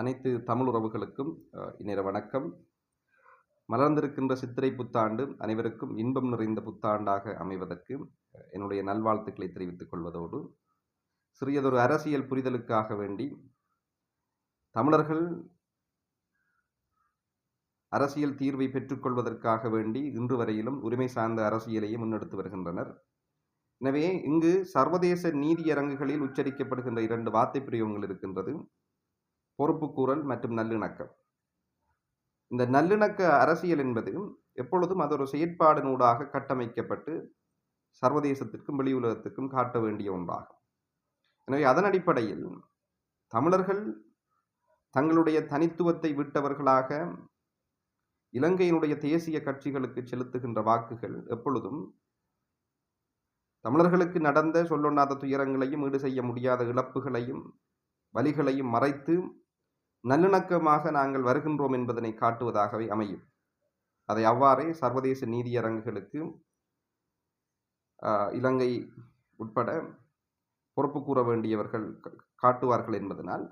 அனைத்து தமிழ் உறவுகளுக்கும் இந்நேர வணக்கம். மலர்ந்திருக்கின்ற சித்திரை புத்தாண்டு அனைவருக்கும் இன்பம் நிறைந்த புத்தாண்டாக அமைவதற்கு என்னுடைய நல்வாழ்த்துக்களை தெரிவித்துக் கொள்வதோடு சிறியதொரு அரசியல் புரிதலுக்காக வேண்டி தமிழர்கள் அரசியல் தீர்வை பெற்றுக்கொள்வதற்காக வேண்டி இன்று வரையிலும் உரிமை சார்ந்த அரசியலையே முன்னெடுத்து வருகின்றனர். எனவே இங்கு சர்வதேச நீதியரங்குகளில் உச்சரிக்கப்படுகின்ற இரண்டு வார்த்தை பிரயோகங்கள் இருக்கின்றது. பொறுப்புக்கூறல் மற்றும் நல்லிணக்கம். இந்த நல்லிணக்க அரசியல் என்பது எப்பொழுதும் அது ஒரு செயற்பாடினூடாக கட்டமைக்கப்பட்டு சர்வதேசத்திற்கும் வெளி உலகத்திற்கும் காட்ட வேண்டிய ஒன்றாகும். எனவே அதன் அடிப்படையில் தமிழர்கள் தங்களுடைய தனித்துவத்தை விட்டவர்களாக இலங்கையினுடைய தேசிய கட்சிகளுக்கு செலுத்துகின்ற வாக்குகள் எப்பொழுதும் தமிழர்களுக்கு நடந்த சொல்லொண்ணாத துயரங்களையும் ஈடு செய்ய முடியாத இழப்புகளையும் வலிகளையும் மறைத்து நல்லிணக்கமாக நாங்கள் வருகின்றோம் என்பதனை காட்டுவதாகவே அமையும். அதை அவ்வாறே சர்வதேச நீதியரங்குகளுக்கு இலங்கை உட்பட பொறுப்பு கூற வேண்டியவர்கள் காட்டுவார்கள் என்பதனால்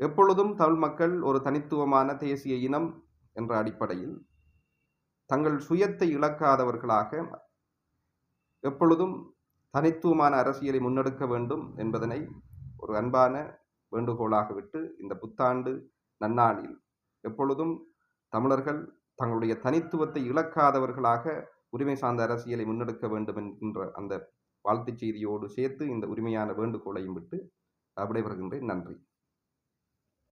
எப்பொழுதும் தமிழ் மக்கள் ஒரு தனித்துவமான தேசிய இனம் என்ற அடிப்படையில் தங்கள் சுயத்தை இழக்காதவர்களாக எப்பொழுதும் தனித்துவமான அரசியலை முன்னெடுக்க வேண்டும் என்பதனை ஒரு அன்பான வேண்டுகோளாக விட்டு இந்த புத்தாண்டு நன்னாளில். எப்பொழுதும் தமிழர்கள் தங்களுடைய தனித்துவத்தை இழக்காதவர்களாக உரிமை சார்ந்த அரசியலை முன்னெடுக்க வேண்டும் என்கின்ற அந்த வாழ்த்துச் செய்தியோடு சேர்த்து இந்த உரிமையான வேண்டுகோளையும் விட்டு விடைபெறுகின்றேன். நன்றி.